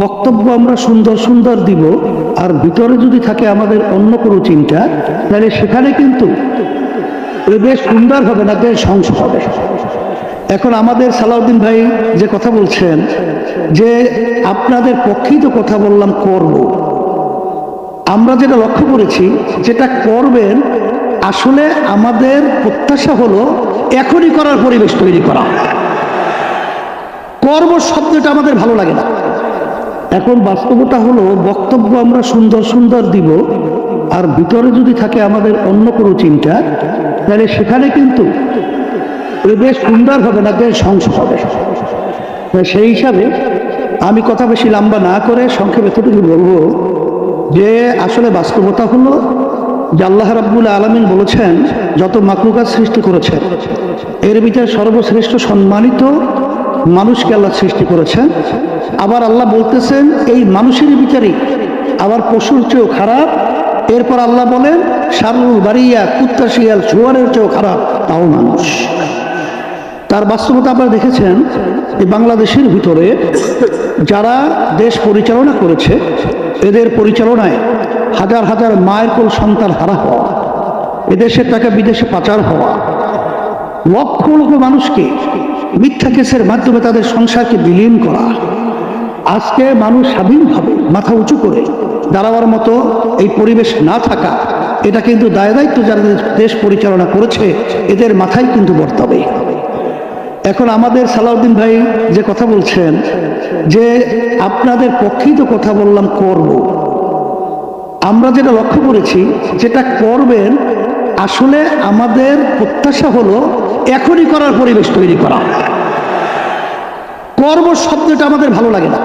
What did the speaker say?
বক্তব্য আমরা সুন্দর সুন্দর দিব, আর ভিতরে যদি থাকে আমাদের অন্য কোনো চিন্তা, তাহলে সেখানে কিন্তু বেশ সুন্দর হবে না, বেশ ধ্বংস হবে। এখন আমাদের সালাউদ্দিন ভাই যে কথা বলছেন, যে আপনাদের পক্ষেই তো কথা বললাম, করব। আমরা যেটা লক্ষ্য করেছি, যেটা করবেন, আসলে আমাদের প্রত্যাশা হলো এখনই করার পরিবেশ তৈরি করা। কর্ম শব্দটা আমাদের ভালো লাগে না। এখন বাস্তবতা হলো, বক্তব্য আমরা সুন্দর সুন্দর দিব, আর ভিতরে যদি থাকে আমাদের অন্য কোনো চিন্তা, তাহলে সেখানে কিন্তু বেশ সুন্দর হবে না, বেশ ধ্বংস হবে। সেই হিসাবে আমি কথা বেশি লম্বা না করে সংক্ষেপে এতটুকু বলব যে, আসলে বাস্তবতা হলো যে আল্লাহ রাব্বুল আলমিন বলেছেন, যত মাকলুকাত সৃষ্টি করেছেন, এর ভিতরে সর্বশ্রেষ্ঠ সম্মানিত মানুষকে আল্লাহ সৃষ্টি করেছেন। আবার আল্লাহ বলতেছেন, এই মানুষের বিচারে আবার পশুর চেয়েও খারাপ। এরপর আল্লাহ বলেন, সারুল বাড়িয়া কুত্তা শিয়াল জোয়ারের চেয়েও খারাপ, তাও মানুষ। তার বাস্তবতা আপনারা দেখেছেন যে বাংলাদেশের ভিতরে যারা দেশ পরিচালনা করেছে, এদের পরিচালনায় হাজার হাজার মায়ের কোল সন্তান হারা হওয়া, এদেশের টাকা বিদেশে পাচার হওয়া লক্ষ লক্ষ মানুষকে মিথ্যা কেসের মাধ্যমে তাদের সংসারকে বিলীন করা। আজকে মানুষ স্বাধীনভাবে মাথা উঁচু করে দাঁড়াবার মতো এই পরিবেশ না থাকা, এটা কিন্তু দায় দায়িত্ব যারা দেশ পরিচালনা করেছে, এদের মাথায় কিন্তু বর্তাবে। এখন আমাদের সালাউদ্দিন ভাই যে কথা বলছেন, যে আপনাদের পক্ষেই তো কথা বললাম করব। আমরা যেটা লক্ষ্য করেছি, যেটা করবেন, আসলে আমাদের প্রত্যাশা হলো এখনই করার পরিবেশ তৈরি করা। কর্ম শব্দটা আমাদের ভালো লাগে না।